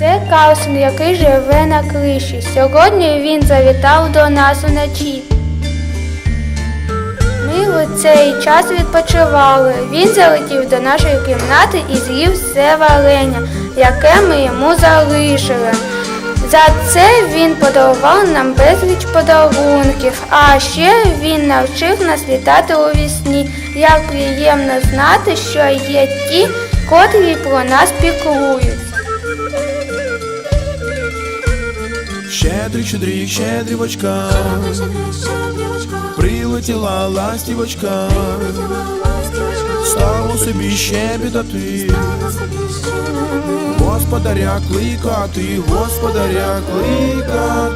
Карлсон, який живе на криші. Сьогодні він завітав до нас вночі. Ми у цей час відпочивали. Він залетів до нашої кімнати і з'їв все варення, яке ми йому залишили. За це він подарував нам безліч подарунків, а ще він навчив нас літати у вісні. Як приємно знати, що є ті, котрі про нас піклуються. Щедрик, щедрик, щедрівочка, прилетіла ластівочка, стало собі щебетати, господаря кликати, господаря кликати.